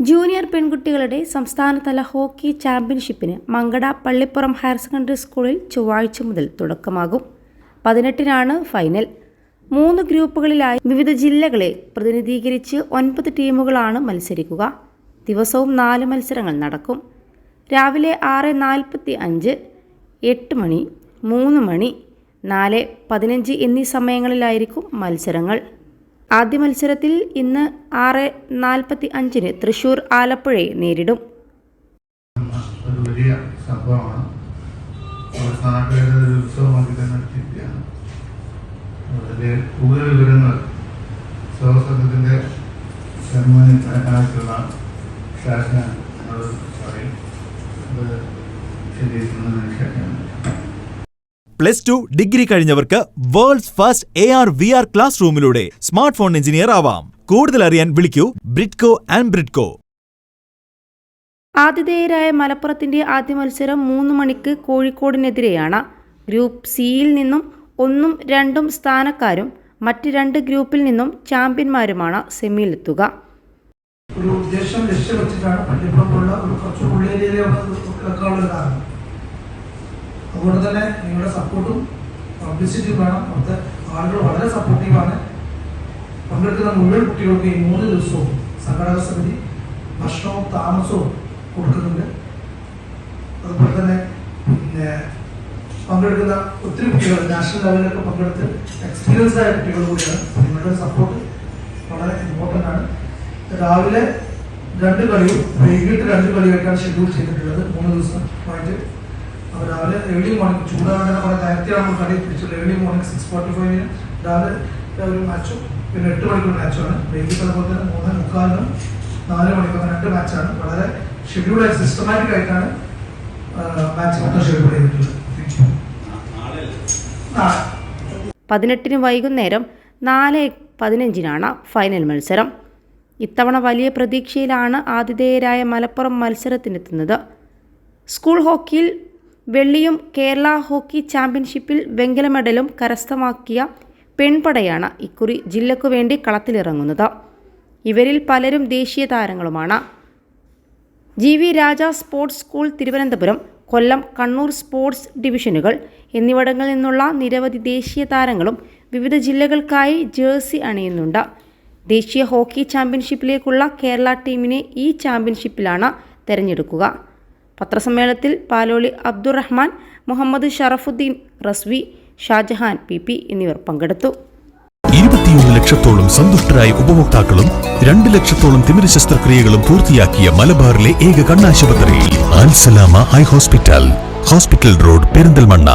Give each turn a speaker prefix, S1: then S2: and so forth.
S1: Junior പെൺകുട്ടികളുടെ സംസ്ഥാനതല hockey ചാമ്പ്യൻഷിപ്പിന് മങ്കട പള്ളിപ്പുറം ഹയർ സെക്കൻഡറി സ്കൂളിൽ ചൊവ്വാഴ്ച മുതൽ തുടക്കമാകും. പതിനെട്ടിനാണ് ഫൈനൽ. മൂന്ന് ഗ്രൂപ്പുകളിലായി വിവിധ ജില്ലകളെ പ്രതിനിധീകരിച്ച് ഒൻപത് ടീമുകളാണ് മത്സരിക്കുക. ദിവസവും നാല് മത്സരങ്ങൾ നടക്കും. രാവിലെ ആറ് നാൽപ്പത്തി അഞ്ച് എട്ട് മണി മൂന്ന് മണി നാല് പതിനഞ്ച് എന്നീ സമയങ്ങളിലായിരിക്കും മത്സരങ്ങൾ. ആദ്യ മത്സരത്തിൽ ഇന്ന് ആറ് നാൽപ്പത്തി അഞ്ചിന് തൃശൂർ ആലപ്പുഴയെ നേരിടും.
S2: ഒരു വലിയ സംഭവമാണ്. പറയും. അത് മനസ്സിലാക്കാൻ
S3: plus two degree കഴിഞ്ഞവർക്ക് world's first A R V R class റൂമിലൂടെ smart phone engineer ആവാം. കൂടുതൽ അറിയാൻ വിളിക്കൂ ബ്രിഡ്കോ ആൻഡ് ബ്രിഡ്കോ.
S1: ആതിഥേയരായ മലപ്പുറത്തിന്റെ ആദ്യ മത്സരം മൂന്ന് മണിക്ക് കോഴിക്കോടിനെതിരെയാണ്. ഗ്രൂപ്പ് സിയിൽ നിന്നും ഒന്നും രണ്ടും സ്ഥാനക്കാരും മറ്റ് രണ്ട് ഗ്രൂപ്പിൽ നിന്നും ചാമ്പ്യന്മാരുമാണ് സെമിയിലെത്തുക.
S4: ഒരു ഉദ്ദേശം ലക്ഷ്യം വെച്ചിട്ടാണ്. പള്ളിപ്പുറം പോലുള്ള ഒരു കുറച്ച് ഉള്ളേരിയയിലുള്ള ഒരു കാരണം അതുകൊണ്ട് തന്നെ നിങ്ങളുടെ സപ്പോർട്ടും പബ്ലിസിറ്റിയും വേണം. അവിടുത്തെ ആളുകൾ വളരെ സപ്പോർട്ടീവാണ് പങ്കെടുക്കുന്ന മുഴുവൻ കുട്ടികൾക്ക് ഈ മൂന്ന് ദിവസവും സംഘടക സമിതി ഭക്ഷണവും താമസവും കൊടുക്കുന്നുണ്ട്. അതുപോലെ തന്നെ പിന്നെ പങ്കെടുക്കുന്ന ഒത്തിരി കുട്ടികൾ നാഷണൽ ലെവലിലൊക്കെ പങ്കെടുത്ത് എക്സ്പീരിയൻസ് ആയ കുട്ടികൾ കൂടിയാണ്. നിങ്ങളുടെ സപ്പോർട്ട് വളരെ ഇമ്പോർട്ടന്റ് ആണ്. രാവിലെ രണ്ട് കളിയും വൈകിട്ട് രണ്ട് കളിയായിട്ടാണ് ഷെഡ്യൂൾ ചെയ്തിട്ടുള്ളത്. മൂന്ന് ദിവസമായിട്ട് രാവിലെ ഏർലി മോർണിംഗ് ചൂടാവേണ്ട കുറെ നേരത്തെയാണ് നമ്മൾ പിടിച്ചുള്ളത് ഏർലി മോർണിംഗ് സിക്സ് ഫോർട്ടി ഫൈവിന് രാവിലെ ഒരു മാച്ചും പിന്നെ എട്ട് മണിക്കൂർ മാച്ചാണ് വൈകിട്ട് അതുപോലെ തന്നെ മൂന്ന് മുക്കാലിനും നാല് മണിക്കൂർ രണ്ട് മാച്ചാണ് വളരെ ഷെഡ്യൂൾ സിസ്റ്റമാറ്റിക് ആയിട്ടാണ് മാച്ച് മൊത്തം ഷെഡ്യൂൾ ചെയ്തിട്ടുള്ളത്.
S1: പതിനെട്ടിന് വൈകുന്നേരം നാല് പതിനഞ്ചിനാണ് ഫൈനൽ മത്സരം. ഇത്തവണ വലിയ പ്രതീക്ഷയിലാണ് ആതിഥേയരായ മലപ്പുറം മത്സരത്തിനെത്തുന്നത്. സ്കൂൾ ഹോക്കിയിൽ വെള്ളിയും കേരള ഹോക്കി ചാമ്പ്യൻഷിപ്പിൽ വെങ്കല മെഡലും കരസ്ഥമാക്കിയ പെൺപടയാണ് ഇക്കുറി ജില്ലക്കു വേണ്ടി കളത്തിലിറങ്ങുന്നത്. ഇവരിൽ പലരും ദേശീയ താരങ്ങളുമാണ്. G V Raja sports school Thiruvananthapuram Kollam Kannur sports ഡിവിഷനുകൾ എന്നിവിടങ്ങളിൽ നിന്നുള്ള നിരവധി ദേശീയ താരങ്ങളും വിവിധ ജില്ലകൾക്കായി ജേഴ്സി അണിയുന്നുണ്ട്. ദേശീയ ഹോക്കി ചാമ്പ്യൻഷിപ്പിലേക്കുള്ള കേരള ടീമിനെ ഈ ചാമ്പ്യൻഷിപ്പിലാണ് തെരഞ്ഞെടുക്കുക. പത്രസമ്മേളനത്തിൽ പാലോളി അബ്ദുറഹ്മാൻ മുഹമ്മദ് ഷറഫുദ്ദീൻ റസ്വി ഷാജഹാൻ പി പി എന്നിവർ പങ്കെടുത്തു.
S5: ഇരുപത്തിയൊന്ന് ലക്ഷത്തോളം സന്തുഷ്ടരായ ഉപഭോക്താക്കളും രണ്ട് ലക്ഷത്തോളം തിമിര ശസ്ത്രക്രിയകളും പൂർത്തിയാക്കിയ മലബാറിലെ ഏക കണ്ണാശുപത്രിയിൽ Al Salama eye hospital hospital road Perinthalmanna.